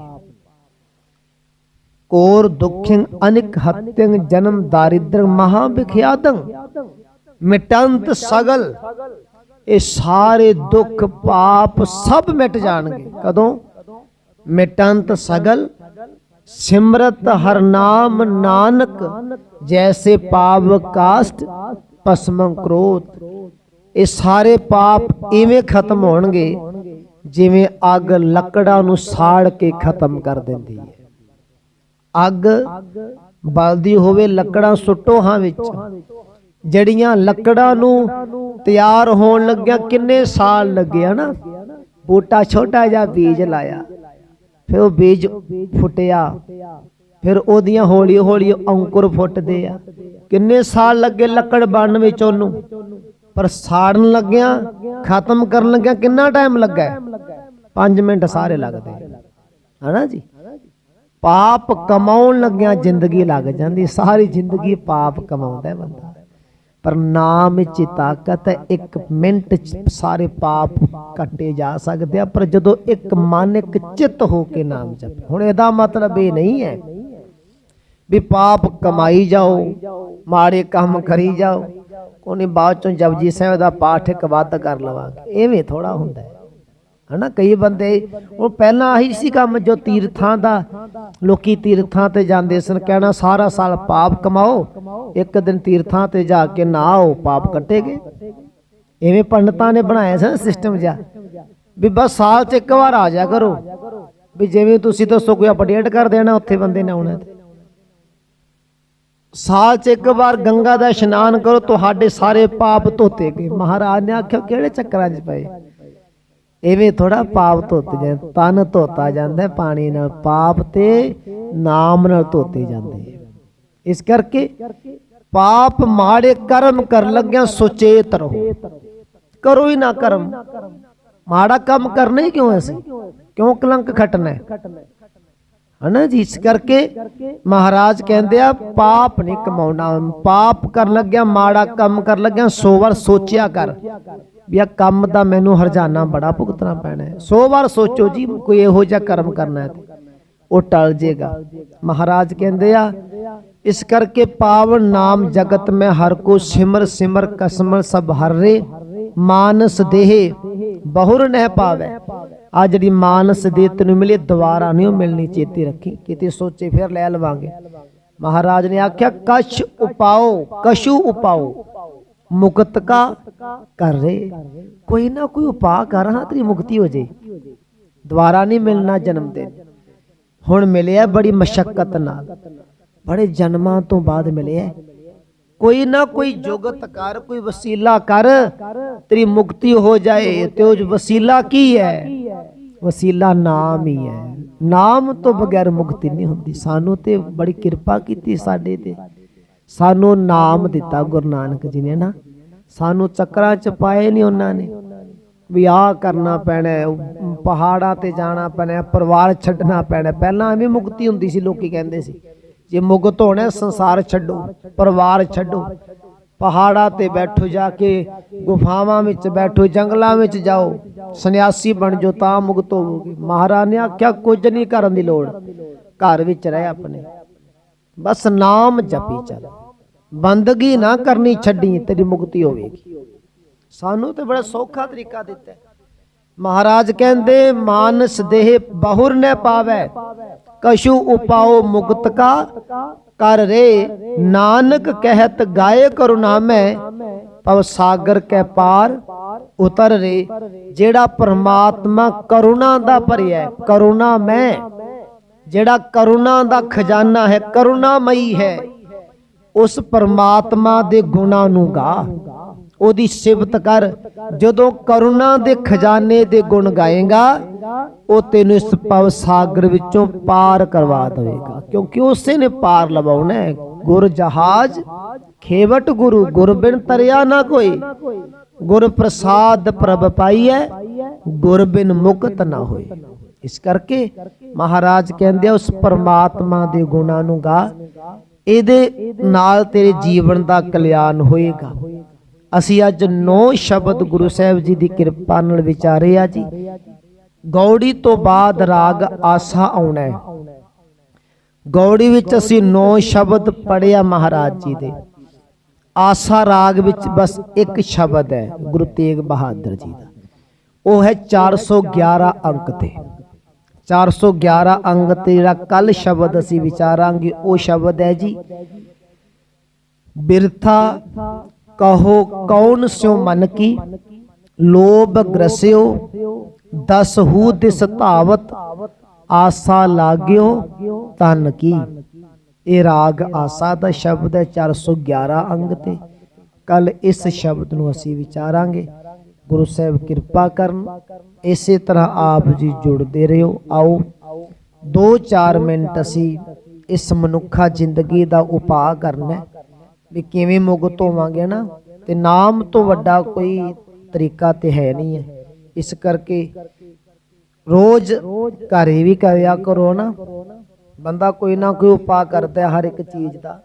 ਕੋਰ ਦੁਖਿੰ ਅਨਿਕ ਹਤਿੰ ਜਨਮ ਦਾਰਿਦ੍ਰ ਮਹਾ ਵਿਖਿਆਦੰ। ਮਿਟੰਤ ਸਗਲ। ਇਹ ਸਾਰੇ ਦੁੱਖ ਪਾਪ ਸਭ ਮਿਟ ਜਾਣਗੇ। ਕਦੋਂ? ਮਿਟੰਤ ਸਗਲ। ਸਿਮਰਤ ਹਰ ਨਾਮ ਨਾਨਕ। ਜੈਸੇ ਪਾਪ ਕਾਸ਼ਟ ਭਸਮ ਕ੍ਰੋਧ ਇਹ ਸਾਰੇ ਪਾਪ ਇਵੇਂ ਖਤਮ ਹੋਣਗੇ ਜਿਵੇਂ ਅੱਗ ਲੱਕੜਾਂ ਨੂੰ ਸਾੜ ਕੇ ਖਤਮ ਕਰ ਦਿੰਦੀ ਹੈ। ਅੱਗ ਬਲਦੀ ਹੋਵੇ ਲੱਕੜਾਂ ਸੁੱਟੋ ਹਾਂ ਵਿੱਚ ਜੜੀਆਂ ਲੱਕੜਾਂ ਨੂੰ ਤਿਆਰ ਹੋਣ ਲੱਗਿਆ ਕਿੰਨੇ ਸਾਲ ਲੱਗਿਆ ਨਾ, ਬੂਟਾ ਛੋਟਾ ਜਿਹਾ ਬੀਜ ਲਾਇਆ, ਫਿਰ ਉਹ ਬੀਜ ਫੁੱਟਿਆ, ਫਿਰ ਉਹਦੀਆਂ ਹੌਲੀ ਹੌਲੀ ਅੰਕੁਰ ਫੁੱਟਦੇ ਆ। ਕਿੰਨੇ ਸਾਲ ਲੱਗੇ ਲੱਕੜ ਬਣਨ ਵਿੱਚ ਉਹਨੂੰ? ਪਰ ਸਾੜਨ ਲੱਗਿਆ, ਖਤਮ ਕਰਨ ਲੱਗਿਆ ਕਿੰਨਾ ਟਾਈਮ ਲੱਗਾ 5 ਮਿੰਟ ਸਾਰੇ ਲੱਗਦੇ। ਹਨਾ ਜੀ? ਪਾਪ ਕਮਾਉਣ ਲੱਗਿਆ ਜ਼ਿੰਦਗੀ ਲੱਗ ਜਾਂਦੀ, ਸਾਰੀ ਜ਼ਿੰਦਗੀ ਪਾਪ ਕਮਾਉਂਦਾ ਬੰਦਾ। ਪਰ ਨਾਮ ਵਿੱਚ ਤਾਕਤ ਹੈ, ਇੱਕ ਮਿੰਟ ਚ ਸਾਰੇ ਪਾਪ ਕੱਟੇ ਜਾ ਸਕਦੇ ਆ, ਪਰ ਜਦੋਂ ਇੱਕ ਮਨ, ਇੱਕ ਚਿੱਤ ਹੋ ਕੇ ਨਾਮ ਜਪੇ, ਹੁਣ ਇਹਦਾ ਮਤਲਬ ਇਹ ਨਹੀਂ ਹੈ ਵੀ ਪਾਪ ਕਮਾਈ ਜਾਓ, ਮਾੜੇ ਕੰਮ ਕਰੀ ਜਾਓ ਕੋਨੇ ਬਾਅਦ ਚੋਂ ਜਪਜੀ ਸਾਹਿਬ ਦਾ ਪਾਠ ਇੱਕ ਵੱਧ ਕਰ ਲਵਾਂਗੇ ਐਵੇਂ ਥੋੜਾ ਹੁੰਦਾ ਹੈ। ਹਨਾ, ਕਈ ਬੰਦੇ, ਉਹ ਪਹਿਲਾਂ ਆਹੀ ਸੀ ਕੰਮ ਜੋ ਤੀਰਥਾਂ ਦਾ, ਲੋਕੀ ਤੀਰਥਾਂ ਤੇ ਜਾਂਦੇ ਸਨ, ਕਹਿਣਾ ਸਾਰਾ ਸਾਲ ਪਾਪ ਕਮਾਓ, ਇੱਕ ਦਿਨ ਤੀਰਥਾਂ ਤੇ ਜਾ ਕੇ ਨਹਾਓ, ਪਾਪ ਕੱਟੇਗੇ। ਐਵੇਂ ਪੰਡਤਾਂ ਨੇ ਬਣਾਇਆ ਸੀ ਸਿਸਟਮ ਜਾ ਵੀ ਬਸ ਸਾਲ 'ਚ ਇੱਕ ਵਾਰ ਆ ਜਾ ਕਰੋ। ਵੀ ਜਿਵੇਂ ਤੁਸੀਂ ਦੱਸੋ ਕੋਈ ਅਪਡੇਟ ਕਰ ਦੇਣਾ, ਉੱਥੇ ਬੰਦੇ ਨੇ ਆਉਣਾ ਤੇ। ਸਾਲ 'ਚ ਇੱਕ ਵਾਰ ਗੰਗਾ ਦਾ ਇਸ਼ਨਾਨ ਕਰੋ, ਤੁਹਾਡੇ ਸਾਰੇ ਪਾਪ ਧੋਤੇ ਗਏ। ਮਹਾਰਾਜ ਨੇ ਆਖਿਆ, ਕਿਹੜੇ ਚੱਕਰਾਂ 'ਚ ਪਏ? ਐਵੇਂ ਥੋੜਾ ਪਾਪ ਧੋਤੇ ਜਾਂਦੇ ਤਨ ਧੋਤਾ ਜਾਂਦਾ ਪਾਣੀ ਨਾਲ ਪਾਪ ਤੇ ਨਾਮ ਨਾਲ ਧੋਤੇ ਜਾਂਦੇ ਇਸ ਕਰਕੇ ਪਾਪ ਮਾੜੇ ਕਰਮ ਕਰ ਲੱਗਿਆ ਸੁਚੇਤ ਰਹੋ। ਕਰੋ ਹੀ ਨਾ ਕਰਮ। ਮਾੜਾ ਕੰਮ ਕਰਨਾ ਹੀ ਕਿਉਂ ਅਸੀਂ? ਕਿਉਂ ਕਲੰਕ ਖਟਣਾ ਹੈ? ਹਨਾ ਜੀ? ਇਸ ਕਰਕੇ ਮਹਾਰਾਜ ਕਹਿੰਦੇ ਆ, ਪਾਪ ਨਹੀਂ ਕਮਾਉਣਾ। ਪਾਪ ਕਰਨ ਲੱਗਿਆ, ਮਾੜਾ ਕੰਮ ਕਰਨ ਲੱਗਿਆ, ਸੋ ਵਾਰ ਸੋਚਿਆ ਕਰ। ਵੀ ਆ ਕੰਮ ਦਾ ਮੈਨੂੰ ਹਰਜਾਨਾ ਬੜਾ ਭੁਗਤਣਾ ਪੈਣਾ ਹੈ। ਸੋ ਵਾਰ ਸੋਚੋ ਜੀ, ਕੋਈ ਇਹੋ ਜਿਹਾ ਕਰਮ ਕਰਨਾ ਹੈ ਉਹ ਟਲ ਜੇਗਾ। ਮਹਾਰਾਜ ਕਹਿੰਦੇ ਆ, ਇਸ ਕਰਕੇ ਪਾਵਨ ਨਾਮ ਜਗਤ ਮੈਂ ਹਰ ਕੋ ਸਿਮਰ ਸਿਮਰ ਕਸਮਲ ਸਭ ਹਰਰੇ, ਮਾਨਸ ਦੇਹ, ਬਹੁਰ ਨਹਿ ਪਾਵੇ। ਆ ਜਿਹੜੀ ਮਾਨਸ ਦੇਹ ਤੈਨੂੰ ਮਿਲੇ, ਦੁਬਾਰਾ ਨਹੀਂ ਉਹ ਮਿਲਣੀ, ਚੇਤੇ ਰੱਖੀ। ਕਿਤੇ ਸੋਚੇ ਫਿਰ ਲੈ ਲਵਾਂਗੇ। ਮਹਾਰਾਜ ਨੇ ਆਖਿਆ ਕਸ਼ ਉਪਾਓ ਕਸ਼ੂ ਉਪਾਓ, ਮੁਕਤ ਕਾ ਕਰ ਰੇ। ਕੋਈ ਨਾ ਕੋਈ ਉਪਾਅ ਕਰ, ਹਾਂ, ਤੇਰੀ ਮੁਕਤੀ ਹੋ ਜੇ। ਦੁਬਾਰਾ ਨਹੀਂ ਮਿਲਣਾ ਜਨਮ ਦਿਨ। ਹੁਣ ਮਿਲਿਆ ਬੜੀ ਮਸ਼ਕਤ ਨਾਲ। ਬੜੇ ਜਨਮਾਂ ਤੋਂ ਬਾਅਦ ਮਿਲਿਆ। ਕੋਈ ਨਾ ਕੋਈ ਜੁਗਤ ਕਰ, ਕੋਈ ਵਸੀਲਾ ਕਰ। ਤੇਰੀ ਮੁਕਤੀ ਹੋ ਜਾਏ, ਤੇ ਉਹ ਵਸੀਲਾ ਕੀ ਹੈ? ਵਸੀਲਾ ਨਾਮ ਹੀ ਹੈ। ਨਾਮ ਤੋਂ ਬਗੈਰ ਮੁਕਤੀ ਨਹੀਂ ਹੁੰਦੀ। ਸਾਨੂੰ ਤੇ ਬੜੀ ਕਿਰਪਾ ਕੀਤੀ ਸਾਡੇ ਤੇ। ਸਾਨੂੰ ਨਾਮ ਦਿੱਤਾ ਗੁਰੂ ਨਾਨਕ ਜੀ ਨੇ ਨਾ। ਸਾਨੂੰ ਚੱਕਰਾਂ ਚ ਪਾਏ ਨਹੀਂ ਉਹਨਾਂ ਨੇ। ਵੀ ਆਹ ਕਰਨਾ ਪੈਣਾ ਪਹਾੜਾਂ ਤੇ ਜਾਣਾ ਪੈਣਾ ਪਰਿਵਾਰ ਛੱਡਣਾ ਪੈਣਾ ਪਹਿਲਾਂ ਐਵੇਂ ਮੁਕਤੀ ਹੁੰਦੀ ਸੀ, ਲੋਕੀ ਕਹਿੰਦੇ ਸੀ, ਜੇ ਮੁਕਤ ਹੋਣਾ ਸੰਸਾਰ ਛੱਡੋ, ਪਰਿਵਾਰ ਛੱਡੋ। ਪਹਾੜਾਂ ਤੇ ਬੈਠੋ ਜਾ ਕੇ, ਗੁਫਾਵਾਂ ਵਿੱਚ ਬੈਠੋ, ਜੰਗਲਾਂ ਵਿੱਚ ਜਾਓ। ਸੰਨਿਆਸੀ ਬਣ ਜਾਓ ਤਾਂ ਮੁਕਤ ਹੋਵੋਗੇ। ਮਹਾਰਾਜ ਨੇ ਆਖਿਆ, ਕੁਝ ਨਹੀਂ ਕਰਨ ਦੀ ਲੋੜ। ਘਰ ਵਿੱਚ ਰਹਿ ਆਪਣੇ। ਬਸ ਨਾਮ ਜਪੀ ਚੱਲ। ਬੰਦਗੀ ਨਾ ਕਰਨੀ ਛੱਡੀ, ਤੇਰੀ ਮੁਕਤੀ ਹੋਵੇਗੀ। ਸਾਨੂੰ ਤੇ ਬੜਾ ਸੌਖਾ ਤਰੀਕਾ ਦਿੱਤਾ। ਮਹਾਰਾਜ ਕਹਿੰਦੇ, ਮਾਨਸ ਦੇਹ ਬਹੁਰ ਨ ਪਾਵੇ। ਕਸ਼ੂ ਉਪਾਓ ਮੁਕਤ ਕਾ ਕਰ ਰੇ, ਨਾਨਕ ਕਹਿਤ ਗਾਏ ਕਰੁਣਾ ਮੈਂ ਪਵ ਸਾਗਰ ਕੈ ਪਾਰ ਉਤਰ ਰੇ। ਜਿਹੜਾ ਪਰਮਾਤਮਾ ਕਰੁਣਾ ਦਾ ਭਰਿਆ ਕਰੁਣਾ ਮੈਂ ਜਿਹੜਾ ਕਰੁਣਾ ਦਾ ਖਜ਼ਾਨਾ ਹੈ, ਕਰੁਣਾਮਈ ਹੈ, ਉਸ ਪਰਮਾਤਮਾ ਦੇ ਗੁਣਾ ਨੂੰ ਗਾ। ਉਹਦੀ ਸਿਫਤ ਕਰ। ਜਦੋਂ ਕਰੁਣਾ ਦੇ ਖਜ਼ਾਨੇ ਦੇ ਗੁਣ ਗਾਏਗਾ ਉਹ ਤੈਨੂੰ ਇਸ ਪਵ ਸਾਗਰ ਵਿੱਚੋਂ ਪਾਰ ਕਰਵਾ ਦੇਵੇਗਾ। ਕਿਉਂਕਿ ਉਸੇ ਨੇ ਪਾਰ ਲਵਾਉਣਾ ਹੈ। ਗੁਰ ਜਹਾਜ ਖੇਵਟ ਗੁਰੂ ਗੁਰ ਬਿਨ ਤਰਿਆ ਨਾ ਕੋਈ। ਗੁਰ ਪ੍ਰਸਾਦ ਪ੍ਰਭ ਪਾਈਐ ਗੁਰ ਬਿਨ ਮੁਕਤ ਨਾ ਹੋਏ। ਇਸ ਕਰਕੇ ਮਹਾਰਾਜ ਕਹਿੰਦੇ ਆ, ਉਸ ਪਰਮਾਤਮਾ ਦੇ ਗੁਣਾਂ ਨੂੰ ਗਾ। ਇਹਦੇ ਨਾਲ ਤੇਰੇ ਜੀਵਨ ਦਾ ਕਲਿਆਣ ਹੋਏਗਾ। ਅਸੀਂ ਅੱਜ ਨੌ ਸ਼ਬਦ ਗੁਰੂ ਸਾਹਿਬ ਜੀ ਦੀ ਕਿਰਪਾ ਨਾਲ ਵਿਚਾਰੇ ਆ ਜੀ। ਗੌੜੀ ਤੋਂ ਬਾਅਦ ਰਾਗ ਆਸਾ ਆਉਣਾ ਹੈ। ਗੌੜੀ ਵਿੱਚ ਅਸੀਂ ਨੌ ਸ਼ਬਦ ਪੜਿਆ ਮਹਾਰਾਜ ਜੀ ਦੇ। ਆਸਾ ਰਾਗ ਵਿੱਚ ਬਸ ਇੱਕ ਸ਼ਬਦ ਹੈ, ਗੁਰੂ ਤੇਗ ਬਹਾਦਰ ਜੀ ਦਾ। ਉਹ ਹੈ 411 ਅੰਕ ਤੇ। 411 ਅੰਕ ਤੇ ਜਿਹੜਾ ਕੱਲ ਸ਼ਬਦ ਅਸੀਂ ਵਿਚਾਰਾਂਗੇ, ਉਹ ਸ਼ਬਦ ਹੈ ਜੀ, ਬਿਰਥਾ ਕਹੋ, ਕੌਣ ਸਿਉ ਮਨ ਕੀ? ਲੋਭ ਗ੍ਰਸਿਓ, ਦਸ ਹੂ ਦਿਸ ਧਾਵਤ, ਆਸਾ ਲਾਗਿਓ ਤਨ ਕੀ? ਇਹ ਰਾਗ ਆਸਾ ਦਾ ਸ਼ਬਦ ਹੈ 411 ਅੰਗ ਤੇ। ਕੱਲ ਇਸ ਸ਼ਬਦ ਨੂੰ ਅਸੀਂ ਵਿਚਾਰਾਂਗੇ। ਗੁਰੂ ਸਾਹਿਬ ਕਿਰਪਾ ਕਰਨ, ਇਸੇ ਤਰ੍ਹਾਂ ਆਪ ਜੀ ਜੁੜਦੇ ਰਹੋ, ਆਓ। 2-4 ਮਿੰਟ ਅਸੀਂ ਇਸ ਮਨੁੱਖਾ ਜ਼ਿੰਦਗੀ ਦਾ ਉਪਾਅ ਕਰਨਾ ਵੀ ਕਿਵੇਂ ਮੁਕਤ ਹੋਵਾਂਗੇ ਨਾ, ਤੇ ਨਾਮ ਤੋਂ ਵੱਡਾ ਕੋਈ ਤਰੀਕਾ ਤੇ ਹੈ ਨਹੀਂ ਹੈ। ਇਸ ਕਰਕੇ ਰੋਜ਼ ਘਰੇ ਵੀ ਕਰਿਆ ਕਰੋ ਨਾ। ਬੰਦਾ ਕੋਈ ਨਾ ਕੋਈ ਉਪਾਅ ਕਰਦਾ ਹਰ ਇੱਕ ਚੀਜ਼ ਦਾ।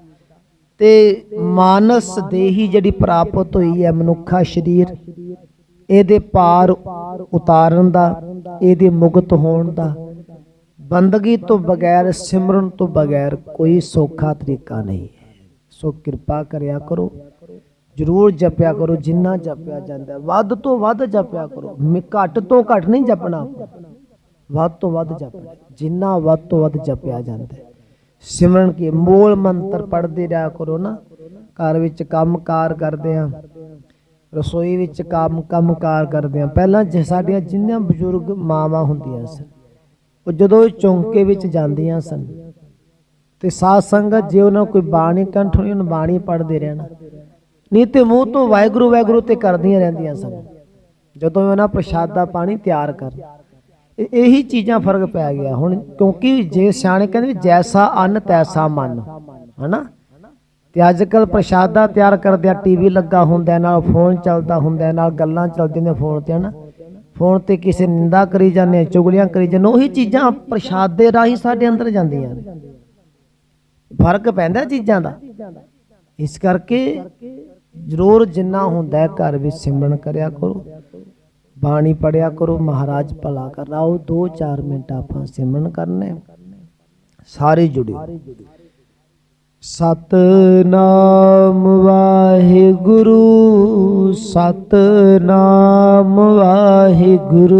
ਤੇ ਮਾਨਸ ਦੇਹੀ ਜਿਹੜੀ ਪ੍ਰਾਪਤ ਹੋਈ ਹੈ ਮਨੁੱਖਾ ਸਰੀਰ, ਇਹਦੇ ਪਾਰ ਉਤਾਰਨ ਦਾ, ਇਹਦੇ ਮੁਕਤ ਹੋਣ ਦਾ, ਬੰਦਗੀ ਤੋਂ ਬਗੈਰ ਸਿਮਰਨ ਤੋਂ ਬਗੈਰ ਕੋਈ ਸੌਖਾ ਤਰੀਕਾ ਨਹੀਂ ਹੈ। ਸੋ ਕਿਰਪਾ ਕਰਿਆ ਕਰੋ। ਜਰੂਰ ਜਪਿਆ ਕਰੋ, ਜਿੰਨਾ ਜਪਿਆ ਜਾਂਦਾ। ਵੱਧ ਤੋਂ ਵੱਧ ਜਪਿਆ ਕਰੋ। ਘੱਟ ਤੋਂ ਘੱਟ ਨਹੀਂ ਜਪਣਾ ਵੱਧ ਤੋਂ ਵੱਧ ਜਪਣਾ। ਜਿੰਨਾ ਵੱਧ ਤੋਂ ਵੱਧ ਜਪਿਆ ਜਾਂਦਾ। ਸਿਮਰਨ ਕੇ, ਮੂਲ ਮੰਤਰ ਪੜ੍ਹਦੇ ਰਿਹਾ ਕਰੋ ਨਾ। ਘਰ ਵਿੱਚ ਕੰਮਕਾਰ ਕਰਦੇ ਆ ਰਸੋਈ ਵਿੱਚ ਕੰਮ, ਕੰਮਕਾਰ ਕਰਦੇ ਆ ਪਹਿਲਾਂ ਜੇ, ਸਾਡੀਆਂ ਜਿੰਨੀਆਂ ਬਜ਼ੁਰਗ ਮਾਵਾਂ ਹੁੰਦੀਆਂ ਸਨ, ਉਹ ਜਦੋਂ ਚੌਂਕੇ ਵਿੱਚ ਜਾਂਦੀਆਂ ਸਨ ਤੇ ਸਾਧ ਸੰਗਤ ਜੇ ਉਹਨਾਂ ਕੋਈ ਬਾਣੀ ਕੰਠ ਹੋਣੀ ਉਹਨੂੰ ਬਾਣੀ ਪੜ੍ਹਦੇ ਰਹਿਣਾ। ਨਹੀਂ ਤੇ ਮੂੰਹ ਤੋਂ ਵਾਹਿਗੁਰੂ ਵਾਹਿਗੁਰੂ ਤੇ ਕਰਦੀਆਂ ਰਹਿੰਦੀਆਂ ਸਨ। ਜਦੋਂ ਉਹਨਾਂ ਪ੍ਰਸ਼ਾਦਾ ਪਾਣੀ ਤਿਆਰ ਕਰ। ਇਹੀ ਚੀਜ਼ਾਂ ਫ਼ਰਕ ਪੈ ਗਿਆ। ਹੁਣ ਕਿਉਂਕਿ ਜੇ ਸਿਆਣੇ ਕਹਿੰਦੇ ਜੈਸਾ ਅੰਨ, ਤੈਸਾ ਮਨ, ਹਨਾ? ਤੇ ਅੱਜ ਕੱਲ ਪ੍ਰਸ਼ਾਦਾ ਤਿਆਰ ਕਰਦੇ ਆ ਟੀਵੀ ਲੱਗਾ ਹੁੰਦਾ, ਨਾਲ ਫੋਨ ਚੱਲਦਾ ਹੁੰਦਾ, ਨਾਲ ਗੱਲਾਂ ਚੱਲਦੀਆਂ ਨੇ ਫੋਨ ਤੇ, ਹਨਾ? ਫੋਨ ਤੇ ਕਿਸੇ ਨਿੰਦਾ ਕਰੀ ਜਾਂਦੇ ਆ, ਚੁਗਲੀਆਂ ਕਰੀ ਜਾਂਦੇ ਉਹੀ ਚੀਜ਼ਾਂ ਪ੍ਰਸ਼ਾਦੇ ਰਾਹੀਂ ਸਾਡੇ ਅੰਦਰ ਜਾਂਦੀਆਂ ਨੇ। ਫ਼ਰਕ ਪੈਂਦਾ ਚੀਜ਼ਾਂ ਦਾ। ਇਸ ਕਰਕੇ ਜ਼ਰੂਰ ਜਿੰਨਾ ਹੁੰਦਾ ਹੈ ਘਰ ਵਿੱਚ ਸਿਮਰਨ ਕਰਿਆ ਕਰੋ। ਬਾਣੀ ਪੜਿਆ ਕਰੋ, ਮਹਾਰਾਜ ਭਲਾ ਕਰ ਉਹ 2-4 ਮਿੰਟ ਆਪਾਂ ਸਿਮਰਨ ਕਰਨੇ ਸਾਰੇ ਜੁੜਿਓ ਸਤਨਾਮ ਵਾਹਿਗੁਰੂ ਸਤਨਾਮ ਵਾਹਿਗੁਰੂ।